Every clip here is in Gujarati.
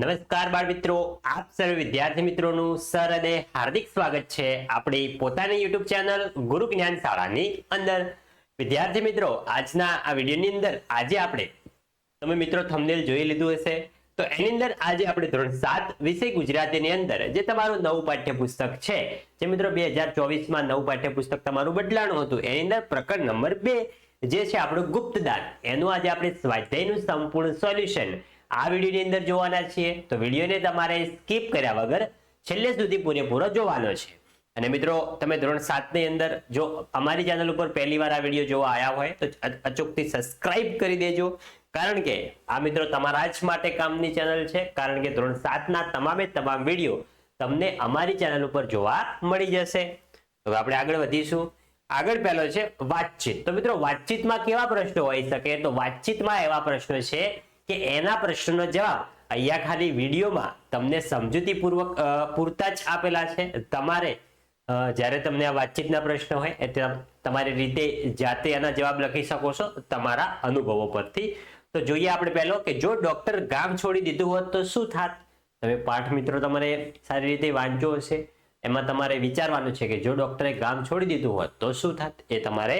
નમસ્કાર બાળ મિત્રો, આપ સર્વ વિદ્યાર્થી મિત્રોનું સરહદે હાર્દિક સ્વાગત છે. આપણી પોતાની યુટ્યુબ ચેનલ ગુરુ જ્ઞાન શાળાની અંદર. વિદ્યાર્થી મિત્રો, આજના આ વિડીયોની અંદર આજે આપણે, તમે મિત્રો થંબનેલ જોઈ લીધું હશે. તો એની અંદર આજે આપણે ધોરણ સાત વિષય ગુજરાતીની અંદર, જે તમારું નવું પાઠ્યપુસ્તક છે. જે મિત્રો બે હજાર ચોવીસમાં નવું પાઠ્યપુસ્તક તમારું બદલાણું હતું. એની અંદર પ્રકરણ નંબર બે, જે છે આપણું ગુપ્તદાન. એનું આજે આપણે સ્વાધ્યાયનું સંપૂર્ણ સોલ્યુશન. આ વિડીયોની અંદર જોવાના છીએ. તો વિડીયોને તમારે સ્કીપ કર્યા વગર છેલ્લે સુધી પૂરેપૂરો જોવાનો છે. અને મિત્રો, તમે ધોરણ સાતની અંદર જો અમારી ચેનલ ઉપર પહેલી વાર આ વીડિયો જોવા આવ્યા હોય, તો અચૂકથી સબસ્ક્રાઇબ કરી દેજો. કારણ કે આ મિત્રો તમારા જ માટે કામની ચેનલ છે. કારણ કે ધોરણ સાતના તમામે તમામ વીડિયો તમને અમારી ચેનલ ઉપર જોવા મળી જશે. તો આપણે આગળ વધીશું. આગળ પહેલો છે વાતચીત. તો મિત્રો, વાતચીતમાં કેવા પ્રશ્નો હોઈ શકે? તો વાતચીતમાં એવા પ્રશ્નો છે કે એના પ્રશ્નનો જવાબ અહીંયા ખાલી વિડીયોમાં તમને સમજૂતીપૂર્વક પૂરતા જ આપેલા છે. તમારે જ્યારે તમને આ વાતચીતના પ્રશ્ન હોય, એ તમારી રીતે જાતે એના જવાબ લખી શકો છો તમારા અનુભવો પરથી. તો જોઈએ આપણે પહેલો કે જો ડોક્ટર ગામ છોડી દીધું હોત તો શું થાત? તમે પાઠ મિત્રો તમારે સારી રીતે વાંચવો હશે. એમાં તમારે વિચારવાનું છે કે જો ડોક્ટરે ગામ છોડી દીધું હોત તો શું થાત? એ તમારે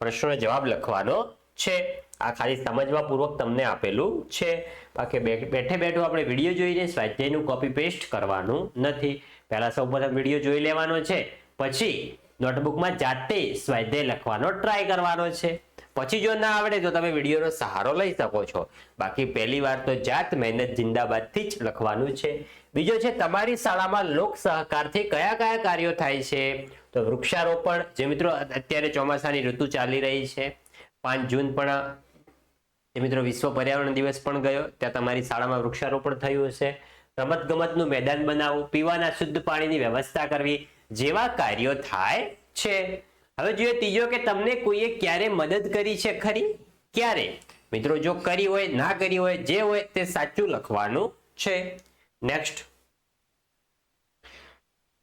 પ્રશ્નનો જવાબ લખવાનો છે. આ ખાલી સમજવા પૂર્વક તમને આપેલું છે. બાકી બેઠે, બેઠું આપણે વીડિયો જોઈને સ્વાધ્યાયનું કોપી પેસ્ટ કરવાનું નથી. પહેલાં સૌ પ્રથમ વીડિયો જોઈ લેવાનો છે, પછી નોટબુકમાં જાતે સ્વાધ્યાય લખવાનો ટ્રાય કરવાનો છે. પછી જો ના આવડે તો તમે વિડીયોનો સહારો લઈ શકો છો. બાકી પહેલી વાર તો જાત મહેનત જિંદાબાદથી જ લખવાનું છે. બીજો છે, તમારી શાળામાં લોક સહકારથી કયા કયા કાર્યો થાય છે? તો વૃક્ષારોપણ, જે મિત્રો અત્યારે ચોમાસાની ઋતુ ચાલી રહી છે. પાંચ જૂન પણ એ મિત્રો, વિશ્વ પર્યાવરણ દિવસ પણ ગયો. ત્યાં તમારી શાળામાં વૃક્ષારોપણ થયું હશે. રમત ગમતનું મેદાન બનાવવું પીવાના શુદ્ધ પાણીની વ્યવસ્થા કરવી, જેવા કાર્યો થાય છે. હવે જોઈએ ત્રીજો કે તમને કોઈએ ક્યારે મદદ કરી છે ખરી? ક્યારે? મિત્રો, જો કરી હોય, ના કરી હોય, જે હોય, તે સાચું લખવાનું છે. નેક્સ્ટ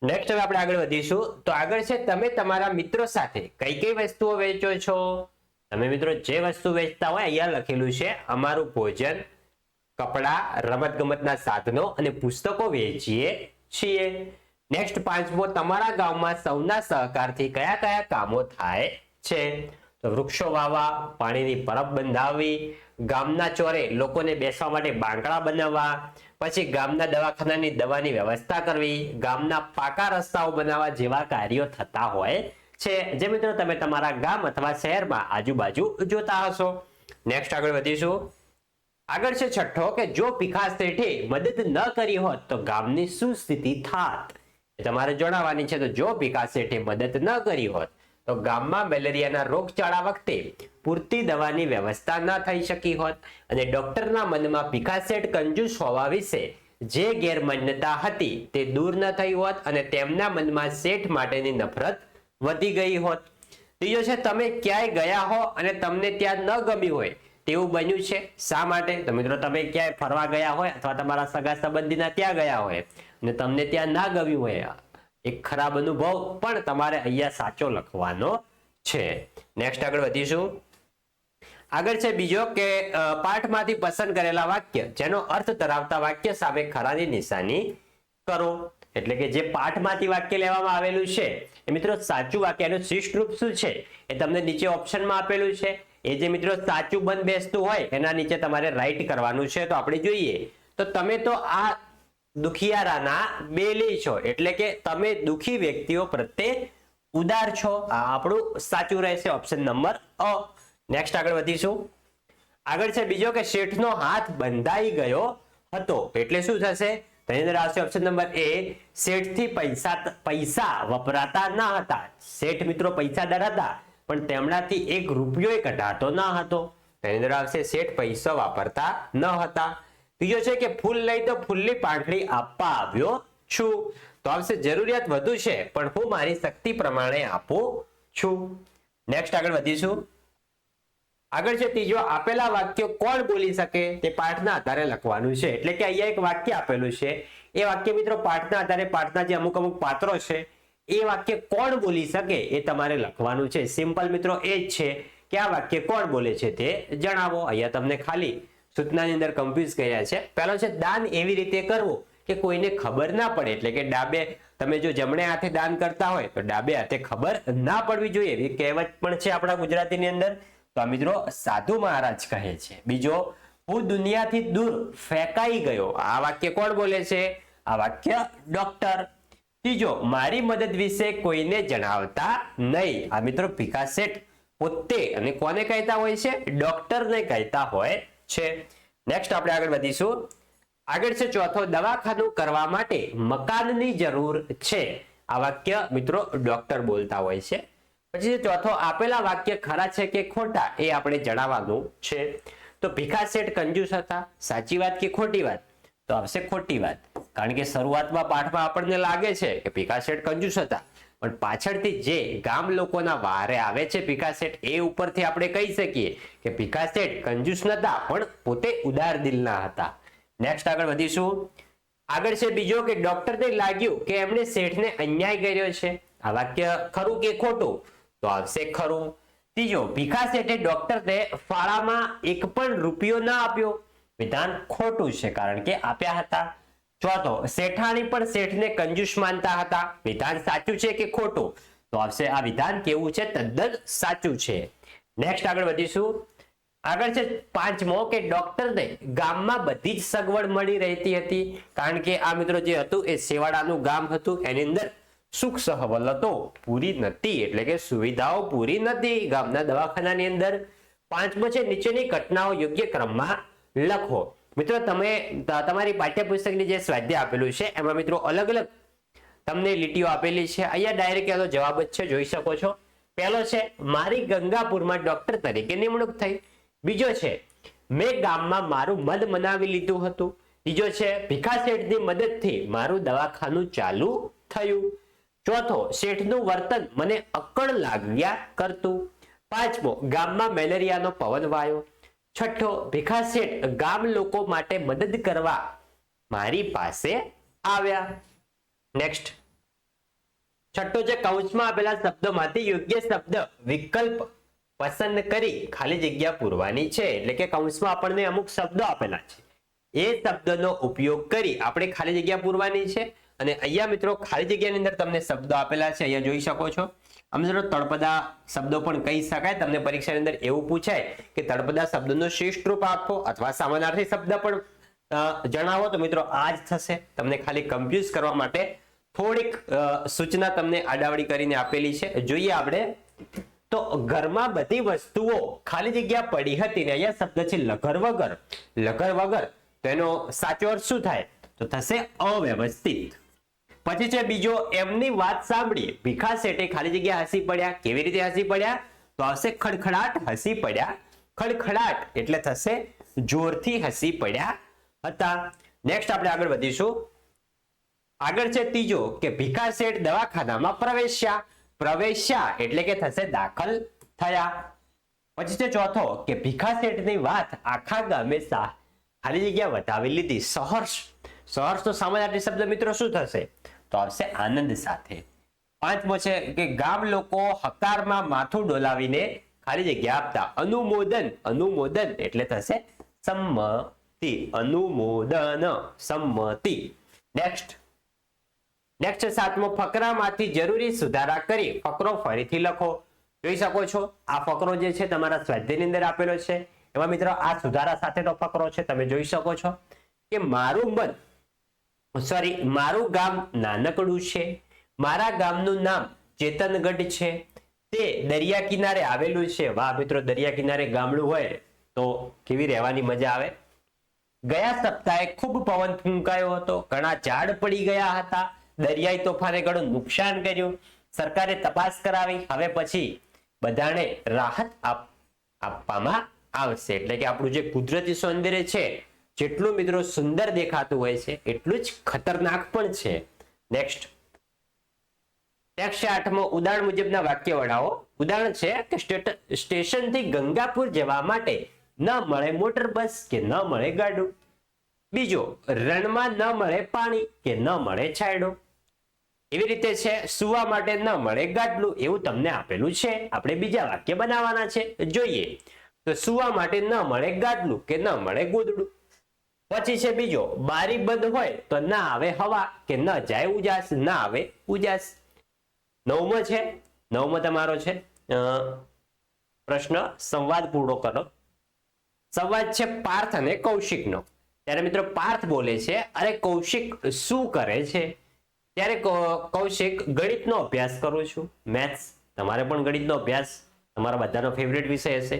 નેક્સ્ટ હવે આપણે આગળ વધીશું. તો આગળ છે, તમે તમારા મિત્રો સાથે કઈ કઈ વસ્તુઓ વેચો છો? તમે મિત્રો જે વસ્તુ વેચતા હોય અહીંયા લખેલું છે, અમારું ભોજન, કપડાં, રમતગમતના સાધનો અને પુસ્તકો વેચીએ છીએ. નેક્સ્ટ પાંચમો, તમારા ગામમાં સૌના સહકારથી કયા કયા કામો થાય છે? તો વૃક્ષો વાવવા, પાણીની પરબ બંધાવવી, ગામના ચોરે લોકોને બેસવા માટે બાંકડા બનાવવા, પછી ગામના દવાખાનાની દવાની વ્યવસ્થા કરવી, ગામના પાકા રસ્તાઓ બનાવવા જેવા કાર્યો થતા હોય છે. જે મિત્રો તમે તમારા ગામ અથવા શહેરમાં આજુબાજુ જોતા હશો. નેક્સ્ટ આગળ વધીશું. આગળ છે છઠ્ઠો કે જો ભીખા શેઠે મદદ ન કરી હોત તો ગામની શું સ્થિતિ થાત? તમારે જણાવવાની છે. તો જો ભીખા શેઠે મદદ ન કરી હોત તો ગામમાં મેલેરિયાના રોગચાળા વખતે પૂરતી દવાની વ્યવસ્થા ન થઈ શકી હોત. અને ડોક્ટરના મનમાં ભીખા શેઠ કંજૂસ હોવા વિશે જે ગેરમાન્યતા હતી તે દૂર ન થઈ હોત અને તેમના મનમાં શેઠ માટેની નફરત વધી ગઈ હોત. ત્રીજો છે, તમે ક્યાંય ગયા હો અને તમને ત્યાં ન ગમ્યું હોય, તેવું બન્યું છે. શા માટે? તો મિત્રો, તમે ક્યાંય ફરવા ગયા હોય અથવા તમારા સગા સંબંધીના ત્યાં ગયા હોય અને તમને ત્યાં ના ગમ્યું હોય, એક ખરાબ અનુભવ પણ તમારે અહીંયા સાચો લખવાનો છે. નેક્સ્ટ આગળ વધીશું. આગળ છે બીજો કે પાઠમાંથી પસંદ કરેલા વાક્ય, જેનો અર્થ ધરાવતા વાક્ય સામે ખરાની નિશાની કરો. એટલે કે જે પાઠમાંથી વાક્ય લેવામાં આવેલું છે, એ મિત્રો સાચું વાક્ય એનું શિષ્ટ રૂપ શું છે? એ તમને નીચે ઓપ્શનમાં આપેલું છે. એ જે મિત્રો સાચું બંધ બેસતું હોય, એના નીચે તમારે રાઈટ કરવાનું છે. તો આપણે જોઈએ. તો તમે તો આ દુખિયારાના બેલી છો. એટલે કે તમે દુખી વ્યક્તિઓ પ્રત્યે ઉદાર છો. આ આપણું સાચું રહેશે ઓપ્શન નંબર અ. નેક્સ્ટ આગળ વધીશું. આગળ છે બીજો કે શેઠનો હાથ બંધાઈ ગયો હતો. એટલે શું થશે? તેની અંદર આવશે ઓપ્શન નંબર એ શેઠથી પૈસા પૈસા વપરાતા ન હતા. શેઠ મિત્રો પૈસાદાર હતા પણ તેમનાથી એક રૂપિયો કઢાતો ન હતો. તેની અંદર આવશે શેઠ પૈસો વાપરતા ન હતા. ત્રીજો છે કે ફૂલ લઈ તો ફૂલની પાંખડી આપવા આવ્યો છું. તો આવશે જરૂરિયાત વધુ છે, પણ હું મારી શક્તિ પ્રમાણે આપું છું. નેક્સ્ટ આગળ વધીશું. આગળ છે ત્રીજો, આપેલા વાક્યો કોણ બોલી શકે? તે પાઠના આધારે લખવાનું છે. એટલે કે અહીંયા એક વાક્ય આપેલું છે. એ વાક્ય મિત્રો પાઠના આધારે, પાઠના જે અમુક અમુક પાત્રો છે, એ વાક્ય કોણ બોલી શકે એ તમારે લખવાનું છે. સિમ્પલ મિત્રો એ જ છે કે આ વાક્ય કોણ બોલે છે તે જણાવો. અહીંયા તમને ખાલી સૂચનાની અંદર કન્ફ્યુઝ કર્યા છે. પહેલો છે, દાન એવી રીતે કરવું કે કોઈને ખબર ના પડે. એટલે કે ડાબે તમે જો જમણે હાથે દાન કરતા હોય તો ડાબે હાથે ખબર ના પડવી જોઈએ. એવી કહેવત પણ છે આપણા ગુજરાતીની અંદર. તો આ મિત્રો સાધુ મહારાજ કહે છે. બીજો, હું દુનિયાથી દૂર ફેંકાઈ ગયો. આ વાક્ય કોણ બોલે છે? આ વાક્ય ડોક્ટર. ત્રીજો, મારી મદદ વિશે કોઈને જણાવતા નહીં. આ મિત્રો ભીખા શેઠ પોતે અને કોને કહેતા હોય છે? ડોક્ટરને કહેતા હોય છે. નેક્સ્ટ આપણે આગળ વધીશું. આગળ છે ચોથો, દવાખાનું કરવા માટે મકાનની જરૂર છે. આ વાક્ય મિત્રો ડોક્ટર બોલતા હોય છે. પછી ચોથો આપેલા વાક્ય ખરા છે કે ખોટા એ આપણે જણાવવાનું છે. તો ભીખા શેઠ કંજૂસ હતા. સાચી વાત કે ખોટી વાત? તો આવશે ખોટી વાત. કારણ કે શરૂઆતમાં પાઠમાં આપણને લાગે છે કે ભીખા શેઠ કંજૂસ હતા. પણ પાછળથી જે ગામ લોકોના વારે આવે છે ભીખા શેઠ, એ ઉપરથી આપણે કહી શકીએ કે ભીખા શેઠ કંજૂસ નતા, પણ પોતે ઉદાર દિલના હતા. નેક્સ્ટ આગળ વધીશું. આગળ છે બીજો કે ડોક્ટરને લાગ્યું કે એમણે શેઠને અન્યાય કર્યો છે. આ વાક્ય ખરું કે ખોટું? તો આવશે ખરું. ત્રીજો, ભીખા શેઠે ડોક્ટરને ફાળામાં એક પણ રૂપિયો ના આપ્યો. વિધાન ખોટું છે કારણ કે આપ્યા હતા. ચોથો, શેઠાણી પણ શેઠને કંજૂસ માનતા હતા. વિધાન સાચું છે કે ખોટું? તો આવશે આ વિધાન કેવું છે? તદ્દન સાચું છે. નેક્સ્ટ આગળ વધીશું. આગળ છે પાંચમો કે ડોક્ટરને ગામમાં બધી જ સગવડ મળી રહેતી હતી. કારણ કે આ મિત્રો જે હતું એ સેવાડાનું ગામ હતું. એની અંદર સુખ સહવલતો પૂરી નથી, એટલે કે સુવિધાઓ પૂરી નથી. ગામના દવાખાનાની અંદર પાંચમો છે નીચેની ઘટનાઓ યોગ્ય ક્રમમાં લખો. મિત્રો, તમે તમારી પાઠ્યપુસ્તકની જે સ્વાધ્યાય આપેલું છે, એમાં મિત્રો અલગ અલગ તમને લીટીઓ આપેલી છે. અહીંયા ડાયરેક્ટ એનો જવાબ જ છે, જોઈ શકો છો. પહેલો છે, મારી ગંગાપુરમાં ડોક્ટર તરીકે નિમણૂક થઈ. બીજો છે, મેં ગામમાં મારું મદ મનાવી લીધું હતું. ત્રીજો છે ભીખા શેઠની મદદથી મારું દવાખાનું ચાલુ થયું. ચોથો, શેઠનું વર્તન મને અક્કડ લાગ્યા કરતું. પાંચમો, ગામમાં મેલેરિયાનો પવન વાયો. છઠ્ઠો, ભીખા શેઠ ગામ લોકો માટે મદદ કરવા મારી પાસે આવ્યા. નેક્સ્ટ છઠ્ઠો જે કૌંસમાં આપેલા શબ્દોમાંથી યોગ્ય શબ્દ વિકલ્પ પસંદ કરી ખાલી જગ્યા પૂરવાની છે. એટલે કે કૌંસમાં આપણને અમુક શબ્દો આપેલા છે. એ શબ્દનો ઉપયોગ કરી આપણે ખાલી જગ્યા પૂરવાની છે. અને અહીંયા મિત્રો ખાલી જગ્યાની અંદર તમને શબ્દો આપેલા છે, અહીંયા જોઈ શકો છો. આમ મિત્રો તળપદા શબ્દો પણ કહી શકાય. તમને પરીક્ષાની અંદર એવું પૂછાય કે તળપદા શબ્દનું શ્રેષ્ઠ રૂપ આપો અથવા સામાનાર્થી શબ્દ પણ જણાવો તો મિત્રો આ જ થશે. તમને ખાલી કન્ફ્યુઝ કરવા માટે થોડીક સૂચના તમને આડાવડી કરીને આપેલી છે. જોઈએ આપણે. તો ઘરમાં બધી વસ્તુઓ ખાલી જગ્યા પડી હતી ને અહીંયા શબ્દ છે લઘર વગર. લઘર વગર. તો એનો સાચો અર્થ શું થાય? તો થશે અવ્યવસ્થિત. પછી છે બીજો, એમની વાત સાંભળી. ભીખા શેઠે ખાલી જગ્યા હસી પડ્યા. કેવી રીતે હસી પડ્યા? તો આવશે ખડખડાટ હસી પડ્યા. ખડખડાટ એટલે થશે જોરથી હસી પડ્યા હતા. નેક્સ્ટ આપણે આગળ વધીશું. આગળ છે ત્રીજો, કે ભીખા શેઠ દવાખાનામાં પ્રવેશ્યા. પ્રવેશ્યા એટલે કે થશે દાખલ થયા. પછી છે ચોથો, કે ભીખા શેઠની વાત આખા ગામે ખાલી જગ્યા વધાવી લીધી. સહર્ષ. સહર્ષ તો સામાન્ય શબ્દ મિત્રો શું થશે? તો આવશે આનંદ સાથે. પાંચમો છે કે ગામ લોકો હકારમાં માથું ડોલાવીને ખાલી જગ્યા આપતા. અનુમોદન અનુમોદન એટલે થશે સંમતિ. અનુમોદન, સંમતિ. નેક્સ્ટ નેક્સ્ટ સાતમો, ફકરામાંથી જરૂરી સુધારા કરી ફકરો ફરીથી લખો. જોઈ શકો છો, આ ફકરો જે છે તમારા સ્વાધ્યાયની અંદર આપેલો છે. એમાં મિત્રો આ સુધારા સાથેનો ફકરો છે, તમે જોઈ શકો છો કે મારું મન સોરી, મારું ગામ નાનકડું છે. મારા ગામનું નામ ચેતનગઢ છે. તે દરિયા કિનારે આવેલું છે. વાહ મિત્રો, દરિયા કિનારે ગામડું હોય તો કેવી રહેવાની મજા આવે? ગયા સપ્તાહે ખૂબ પવન ફૂંકાયો હતો. ઘણા ઝાડ પડી ગયા હતા. દરિયાઈ તોફાને ઘણું નુકસાન કર્યું. સરકારે તપાસ કરાવી. હવે પછી બધાને રાહત આપ- આપવામાં આવશે. એટલે કે આપણું જે કુદરતી સૌંદર્ય છે જેટલું મિત્રો સુંદર દેખાતું હોય છે, એટલું જ ખતરનાક પણ છે. નેક્સ્ટ ઉદાહરણ મુજબના વાક્ય વડાવો ઉદાહરણ છે કે સ્ટેશનથી ગંગાપુર જવા માટે ન મળે મોટર બસ કે ન મળે ગાડું. બીજો, રણમાં ન મળે પાણી કે ન મળે છાંયડો. એવી રીતે છે, સુવા માટે ન મળે ગાડલું, એવું તમને આપેલું છે. આપણે બીજા વાક્ય બનાવવાના છે. જોઈએ. તો સુવા માટે ન મળે ગાદલું કે ન મળે ગોદડું. પછી છે બીજો, બારી બંધ હોય તો ના આવે હવા કે ન જાય ઉજાસ, ના આવે ઉજાસ. નવમો છે, નવમો તમારો છે પ્રશ્ન સંવાદ પૂરો કરો. સંવાદ છે પાર્થ અને કૌશિકનો. ત્યારે મિત્રો પાર્થ બોલે છે, અરે કૌશિક શું કરે છે? ત્યારે કૌશિક ગણિતનો અભ્યાસ કરું છું. મેથ્સ, તમારે પણ ગણિતનો અભ્યાસ. તમારા બધાનો ફેવરેટ વિષય હશે.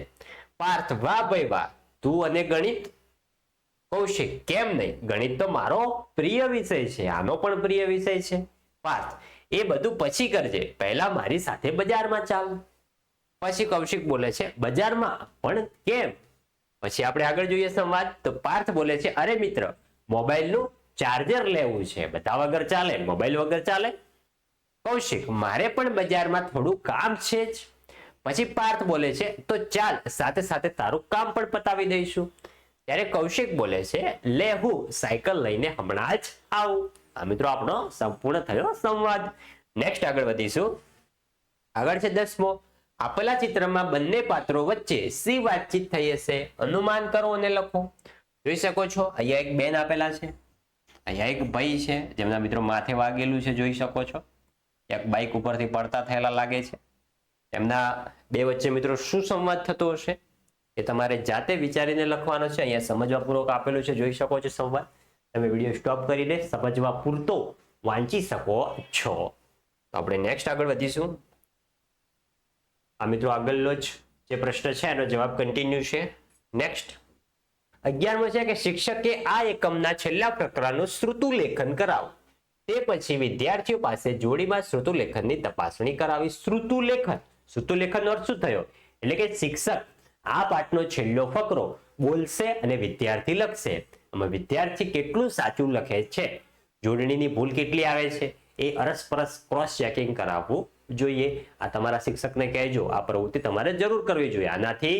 પાર્થ, વાહ ભાઈ વાહ, તું અને ગણિત કૌશિક, કેમ નહીં? ગણિત તો મારો પ્રિય વિષય છે, આનો પણ પ્રિય વિષય છે. પાર્થ એ બધું પછી કરજે. પહેલા મારી સાથે બજારમાં ચાલ. પછી કૌશિક બોલે છે, બજારમાં? પણ કેમ? પછી આપણે આગળ જોઈએ સંવાદ. તો પાર્થ બોલે છે, અરે મિત્ર, મોબાઈલનું ચાર્જર લેવું છે. બધા વગર ચાલે, મોબાઈલ વગર ચાલે. કૌશિક, મારે પણ બજારમાં થોડું કામ છે જ. પછી પાર્થ બોલે છે, તો ચાલ, સાથે સાથે તારું કામ પણ પતાવી દઈશું. ત્યારે કૌશિક બોલે છે, લે, હું સાયકલ લઈને હમણાં જ આવું. આ મિત્રો આપણો સંપૂર્ણ થયો સંવાદ. નેક્સ્ટ આગળ વધીશું. આગળ છે દસમો. આપેલા ચિત્રમાં બંને પાત્રો વચ્ચે સી વાતચીત થઈ હશે? અનુમાન કરો અને લખો. જોઈ શકો છો, અહીંયા એક બેન આપેલા છે, અહીંયા એક ભાઈ છે, જેમના મિત્રો માથે વાગેલું છે, જોઈ શકો છો. એક બાઇક ઉપરથી પડતા થયેલા લાગે છે. એમના બે વચ્ચે મિત્રો શું સંવાદ થતો હશે? એ તમારે જાતે વિચારીને લખવાનો છે. અહીંયા સમજવા પૂર્વક આપેલું છે. જોઈ શકો છો સંવાદ. તમે વીડિયો સ્ટોપ કરીને સમજવા પૂરતો વાંચી શકો છો. તો આપણે નેક્સ્ટ આગળ વધીશું. આ મિત્રો આગળનો જ જે પ્રશ્ન છે, એનો જવાબ કન્ટિન્યુ છે. નેક્સ્ટ અગિયારમો છે કે શિક્ષકે આ એકમના છેલ્લા પ્રકરણનું શ્રુતુ લેખન કરાવો. તે પછી વિદ્યાર્થીઓ પાસે જોડીમાં શ્રુતુ લેખનની તપાસણી કરાવી. શ્રુતુ લેખન શ્રુતુ લેખનનો અર્થ શું થયો? એટલે કે શિક્ષક આ પાઠનો છેલ્લો ફકરો બોલશે અને વિદ્યાર્થી લખશે. આમાં વિદ્યાર્થી કેટલું સાચું લખે છે? જોડણીની ભૂલ કેટલી આવે છે? એ અરસપરસ ક્રોસ ચેકિંગ કરાવવું જોઈએ. આ તમારા શિક્ષકને કહેજો. આ પ્રવૃત્તિ તમારે જરૂર કરવી જોઈએ. આનાથી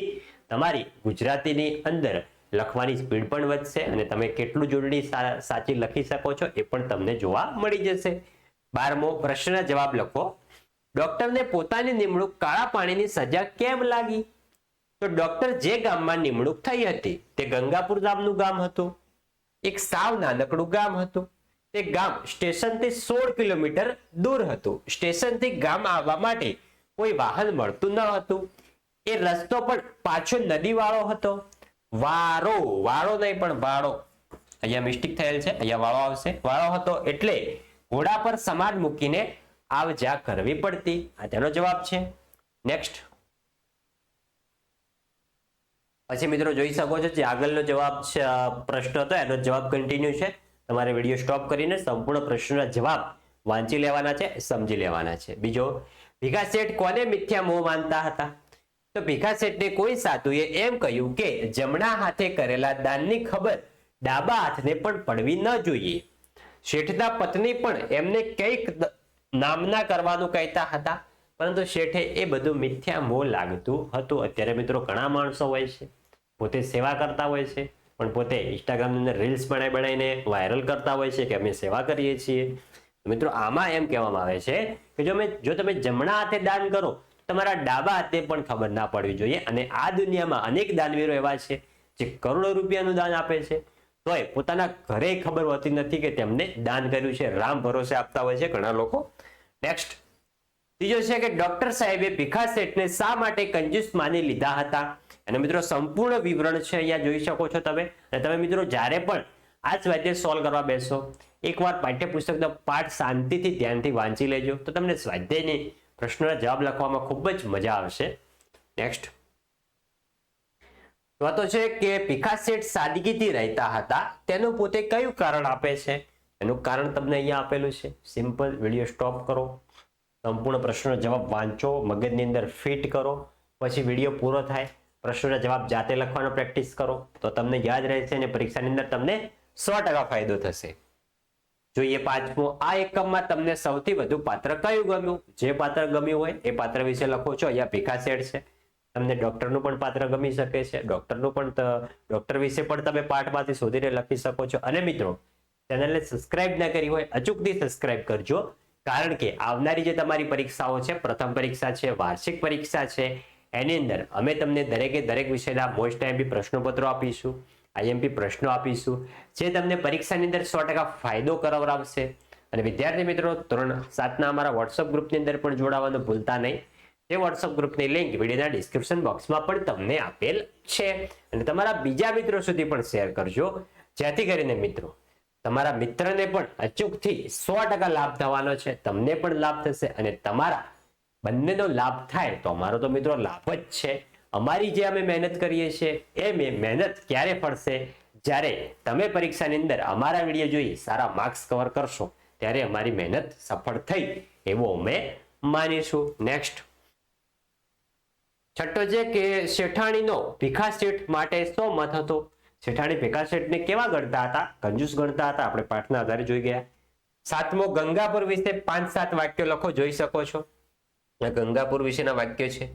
તમારી ગુજરાતીની અંદર લખવાની સ્પીડ પણ વધશે અને તમે કેટલું જોડણી સાચી લખી શકો છો એ પણ તમને જોવા મળી જશે. બારમો પ્રશ્નના જવાબ લખો. ડોક્ટરને પોતાની નિમણૂક કાળા પાણીની સજા કેમ લાગી? તો ડોક્ટર જે ગામમાં નિમણૂક થઈ હતી, તે ગંગાપુર નામનું ગામ હતું. એક સાવ નાનકડું ગામ હતું. તે ગામ સ્ટેશનથી સોળ કિલોમીટર દૂર હતું. સ્ટેશનથી ગામ આવવા માટે કોઈ વાહન મળતું ન હતું. એ રસ્તો પણ પાછો નદી વાળો હતો. વારો વાળો નહીં પણ વાળો. અહીંયા મિસ્ટેક થયેલ છે. અહીંયા વાળો આવશે. વાળો હતો એટલે ઘોડા પર સમાન મૂકીને આવ જા કરવી પડતી. આ તેનો જવાબ છે. નેક્સ્ટ પછી મિત્રો જોઈ શકો છો જે આગળનો જવાબ પ્રશ્ન હતો. એનો જવાબ કન્ટિન્યુ છે. તમારે વીડિયો સ્ટોપ કરીને સંપૂર્ણ પ્રશ્નના જવાબ વાંચી લેવાના છે, સમજી લેવાના છે. બીજો, ભીખા શેઠ કોને મિથ્યા મોહ માનતા હતા? તો ભીખા શેઠને કોઈ સાધુએ એમ કહ્યું કે જમણા હાથે કરેલા દાનની ખબર ડાબા હાથને પણ પડવી ન જોઈએ. શેઠના પત્ની પણ એમને કંઈક નામના કરવાનું કહેતા હતા. પરંતુ શેઠે એ બધું મિથ્યા મોહ લાગતું હતું. અત્યારે મિત્રો ઘણા માણસો હોય છે. પોતે સેવા કરતા હોય છે, પણ પોતે ઇન્સ્ટાગ્રામની અંદર રીલ્સ બનાવી બનાવીને વાયરલ કરતા હોય છે કે અમે સેવા કરીએ છીએ. મિત્રો, આમાં એમ કહેવામાં આવે છે કે જો અમે જો તમે જમણા હાથે દાન કરો, તમારા ડાબા હાથે પણ ખબર ના પડવી જોઈએ અને આ દુનિયામાં અનેક દાનવીરો એવા છે જે કરોડો રૂપિયાનું દાન આપે છે. તોય પોતાના ઘરે ખબર હોતી નથી કે તેમને દાન કર્યું છે. રામ ભરોસે આપતા હોય છે ઘણા લોકો. નેક્સ્ટ ત્રીજો છે કે ડોક્ટર સાહેબે ભીખા શેઠને શા માટે કંજૂસ માની લીધા હતા? અને મિત્રો, સંપૂર્ણ વિવરણ છે અહીંયા જોઈ શકો છો તમે. અને તમે મિત્રો, જ્યારે પણ આ સ્વાધ્યાય સોલ્વ કરવા બેસો, એકવાર પાઠ્યપુસ્તકનો પાઠ શાંતિથી ધ્યાનથી વાંચી લેજો. તો તમને સ્વાધ્યાયની પ્રશ્નોના જવાબ લખવામાં ખૂબ જ મજા આવશે. નેક્સ્ટ તો તો છે કે ભીખા શેઠ સાદગીથી રહેતા હતા. તેનું પોતે કયું કારણ આપે છે? એનું કારણ તમને અહીંયા આપેલું છે. સિમ્પલ વીડિયો સ્ટોપ કરો. સંપૂર્ણ પ્રશ્નનો જવાબ વાંચો, મગજની અંદર ફિટ કરો. પછી વીડિયો પૂરો થાય. પ્રશ્નોના જવાબ જાતે લખવાનો પ્રેક્ટિસ કરો. તો તમને યાદ રહેશે અને પરીક્ષાની અંદર તમને સો ટકા ફાયદો થશે. જોઈએ પાંચમો, આ એકમમાં તમને સૌથી વધુ પાત્ર કયું ગમ્યું? જે પાત્ર ગમ્યું હોય એ પાત્ર વિશે લખો છો. અહીંયા ભીખા શેઠ છે. તમને ડોક્ટરનું પણ પાત્ર ગમી શકે છે. ડોક્ટરનું પણ ડૉક્ટર વિશે પણ તમે પાઠમાંથી શોધીને લખી શકો છો. અને મિત્રો, ચેનલને સબસ્ક્રાઇબ ના કરી હોય, અચૂકથી સબસ્ક્રાઇબ કરજો. કારણ કે આવનારી જે તમારી પરીક્ષાઓ છે, પ્રથમ પરીક્ષા છે, વાર્ષિક પરીક્ષા છે એની અંદર અમે તમને દરેકે દરેક વિષયના મોસ્ટ આઈએમપી પ્રશ્નપત્રો આપીશું આઈએમપી પ્રશ્નો આપીશું, જે તમને પરીક્ષાની અંદર સો ટકા ફાયદો કરાવરાવશે અને વિદ્યાર્થી મિત્રો, ધોરણ સાતના અમારા વોટ્સઅપ ગ્રુપની અંદર પણ જોડાવાનું ભૂલતા નહીં. તે વોટ્સઅપ ગ્રુપની લિંક વિડીયોના ડિસ્ક્રિપ્શન બોક્સમાં પણ તમને આપેલ છે. અને તમારા બીજા મિત્રો સુધી પણ શેર કરજો. જેથી કરીને મિત્રો, તમારા મિત્રને પણ અચૂકથી સો ટકા લાભ થવાનો છે, તમને પણ લાભ થશે અને તમારા બંનેનો લાભ થાય તો અમારો તો મિત્રો લાભ જ છે. અમારી જે અમે મહેનત કરીએ છીએ, એ મેં, મહેનત ક્યારે ફળશે? જ્યારે તમે પરીક્ષાની અંદર અમારા વીડિયો જોઈ સારા માર્ક્સ કવર કરશો, ત્યારે અમારી મહેનત સફળ થઈ એવો અમે માનીશું. નેક્સ્ટ. છઠ્ઠો છે કે શેઠાણીનો ભીખા શેઠ માટે સો મત હતો. શેઠાણી ભીખા શેઠને કેવા ગણતા હતા? કંજૂસ ગણતા હતા? આપણે પાઠના આધારે જોઈ ગયા. સાતમો ગંગાપુર વિશે પાંચ સાત વાક્યો લખો, જોઈ શકો છો. ગંગાપુર વિશેના વાક્યો છે.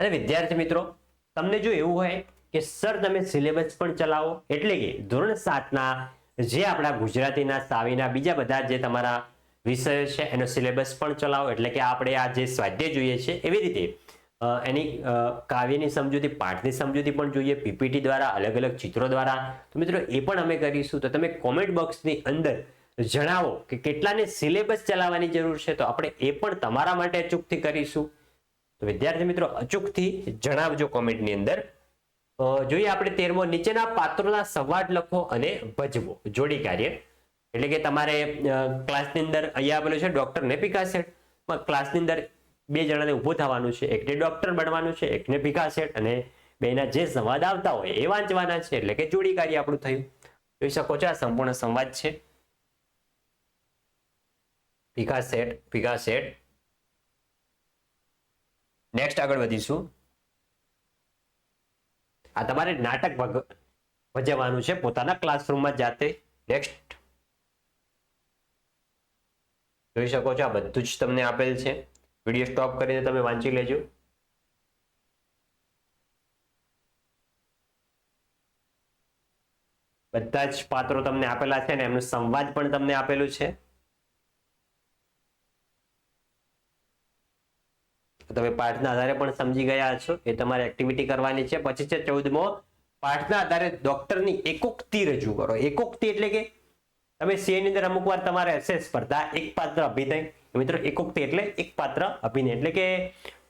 અને વિદ્યાર્થી મિત્રો, તમને જો એવું હોય કે સર તમે સિલેબસ પણ ચલાવો, એટલે કે ધોરણ સાતના જે આપણા ગુજરાતીના, સાવીના, બીજા બધા જે તમારા વિષયો છે, એનો સિલેબસ પણ ચલાવો, એટલે કે આપણે આ જે સ્વાધ્યાય જોઈએ છે, એવી રીતે એની કાવ્યની સમજૂતી, પાઠની સમજૂતી પણ જોઈએ, પીપીટી દ્વારા, અલગ અલગ ચિત્રો દ્વારા. તો મિત્રો, એ પણ અમે કરીશું. તો તમે કોમેન્ટ બોક્સની અંદર જણાવો કે કેટલાને સિલેબસ ચલાવવાની જરૂર છે? તો આપણે એ પણ તમારા માટે અચૂકથી કરીશું. તો વિદ્યાર્થી મિત્રો, અચૂકથી જણાવજો કોમેન્ટની અંદર. જોઈએ આપણે તેરમો, નીચેના પાત્રોના સંવાદ લખો અને ભજવો. જોડી કાર્ય. એટલે કે તમારે ક્લાસની અંદર અહીંયા આપેલું છે ડોક્ટર ને પણ ક્લાસની અંદર બે જણાને ઊભું થવાનું છે. એકને ડોક્ટર બનવાનું છે, એકને પિકાસેટ અને બેના જે સંવાદ આવતા હોય એ વાંચવાના છે. એટલે કે જોડી કાર્ય આપણું થયું. જોઈ શકો છો આ સંપૂર્ણ સંવાદ છે. પિકાસેટ શેઠ નેક્સ્ટ આગળ વધીશું. આ તમારે નાટક ભજવવાનું છે પોતાના ક્લાસરૂમમાં જાતે. નેક્સ્ટ જોઈ શકો છો આ બધું જ તમને આપેલ છે. વીડિયો સ્ટોપ કરીને તમે વાંચી લેજો. બધા જ પાત્રો તમને આપેલા છે ને એમનું સંવાદ પણ તમને આપેલું છે. તમે પાઠના આધારે પણ સમજી ગયા છો એ તમારે એક્ટિવિટી કરવાની છે. પછી છે ચૌદમો, પાઠના આધારે ડોક્ટરની એકોક્તિ રજૂ કરો. એકોક્તિ એટલે કે તમે સીએની અંદર અમુક વાર તમારે હશે સ્પર્ધા, એક પાત્ર અભિનય. મિત્રો, એકોક્તિ એટલે એક પાત્ર અભિનય. એટલે કે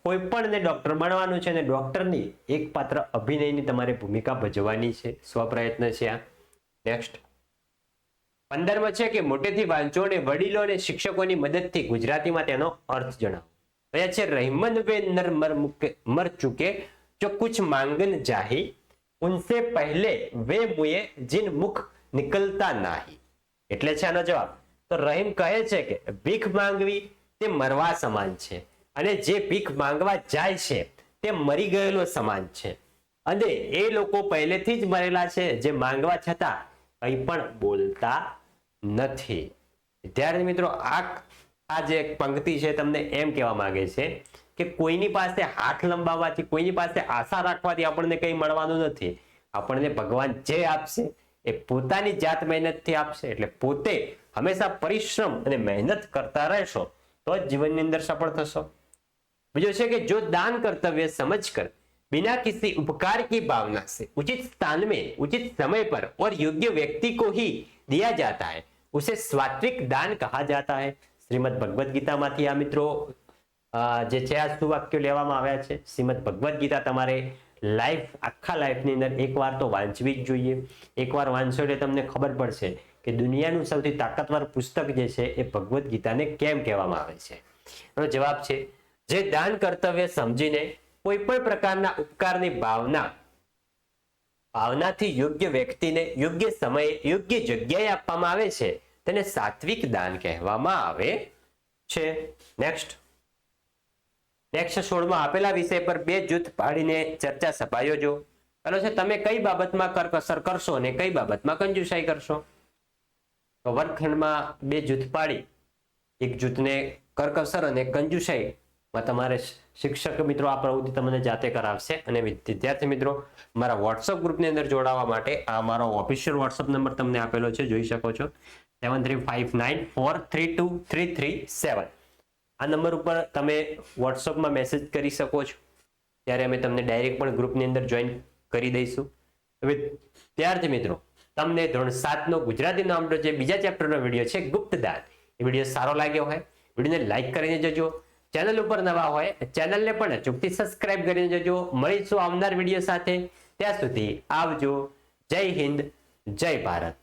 કોઈ પણ ને ડોક્ટર બનવાનું છે અને ડોક્ટરની એક પાત્ર અભિનયની તમારે ભૂમિકા ભજવવાની છે. સ્વપ્રયત્ન છે આ. નેક્સ્ટ પંદરમાં છે કે મોટેથી વાંચો અને વડીલો અને શિક્ષકોની મદદથી ગુજરાતીમાં તેનો અર્થ જણાવો. અહીંયા છે રહેમન વે મર મુકે મર ચુકે જો કુછ માંગન જાહી ઉનસે પહેલે વે મુએ જીન મુખ નિકલતા નાહી એટલે છે આનો જવાબ. તો રહીમ કહે છે કે ભીખ માંગવી તે મરવા સમાન છે અને જે ભીખ માંગવા જાય છે તે મરી ગયેલો સમાન છે. અને એ લોકો પહેલેથી જ મરેલા છે જે માંગવા છતાં કંઈ પણ બોલતા નથી. વિદ્યાર્થી મિત્રો, આ આ જે એક પંક્તિ છે તમને એમ કહેવા માંગે છે કે કોઈની પાસે હાથ લંબાવવાથી કોઈની પાસે આશા રાખવાથી આપણને કંઈ મળવાનું નથી આપણને ભગવાન જે આપશે એ પોતાની જાત મહેનતથી આપશે એટલે પોતે હંમેશા પરિશ્રમ અને મહેનત કરતા રહેશો તો જ જીવનની અંદર સફળ થશો બીજો છે કે જો दान कर्तव्य समझकर बिना किसी उपकार की भावना से उचित स्थान में उचित समय पर और योग्य व्यक्ति को ही दिया जाता है उसे स्वात्विक दान कहा जाता है શ્રીમદ ભગવદ્ ગીતામાંથી આ મિત્રો જે છે, આ સુવાક્યો લેવામાં આવ્યા છે. શ્રીમદ ભગવદ્ ગીતા તમારે લાઈફ આખા લાઈફની અંદર એકવાર તો વાંચવી જ જોઈએ. એકવાર વાંચશો એટલે તમને ખબર પડશે કે દુનિયાનું સૌથી તાકાતવર પુસ્તક જે છે, એ ભગવદ્ ગીતાને કેમ કહેવામાં આવે છે. એનો જવાબ છે, જે દાન કર્તવ્ય સમજીને કોઈ પણ પ્રકારના ઉપકારની ભાવના, ભાવનાથી યોગ્ય વ્યક્તિને યોગ્ય સમયે યોગ્ય જગ્યાએ આપવામાં આવે છે તેને સાત્વિક દાન કહેવામાં આવે છે. નેક્સ્ટ નેક્સ્ટ સોળમાં આપેલા વિષય પર બે જૂથ પાડીને ચર્ચા સભા યોજો. છે, તમે કઈ બાબતમાં કરકસર કરશો અને કઈ બાબતમાં કંજુસાઈ કરશો? તો વર્ગખંડમાં બે જૂથ પાડી. એક જૂથને કરકસર અને કંજુસાઈમાં તમારે શિક્ષક મિત્રો આ પ્રવૃત્તિ તમને જાતે કરાવશે અને વિદ્યાર્થી મિત્રો મારા વોટ્સઅપ ગ્રુપની અંદર જોડાવા માટે આ મારો ઓફિશિયલ વોટ્સઅપ નંબર તમને આપેલો છે, જોઈ શકો છો. Seven three five nine four three two three three seven આ નંબર ઉપર તમે વોટ્સઅપમાં મેસેજ કરી શકો છો. ત્યારે અમે તમને ડાયરેક્ટ પણ ગ્રુપની અંદર જોઈન કરી દઈશું. હવે ત્યારથી મિત્રો, તમને ધોરણ સાતનો ગુજરાતીનો આપણો જે બીજા ચેપ્ટરનો વીડિયો છે, ગુપ્તદાન, એ વીડિયો સારો લાગ્યો હોય વિડીયોને લાઇક કરીને જજો. ચેનલ ઉપર નવા હોય ચેનલને પણ અચૂકથી સબસ્ક્રાઇબ કરીને જજો. મળીશું આવનાર વીડિયો સાથે. ત્યાં સુધી આવજો. જય હિન્દ, જય ભારત.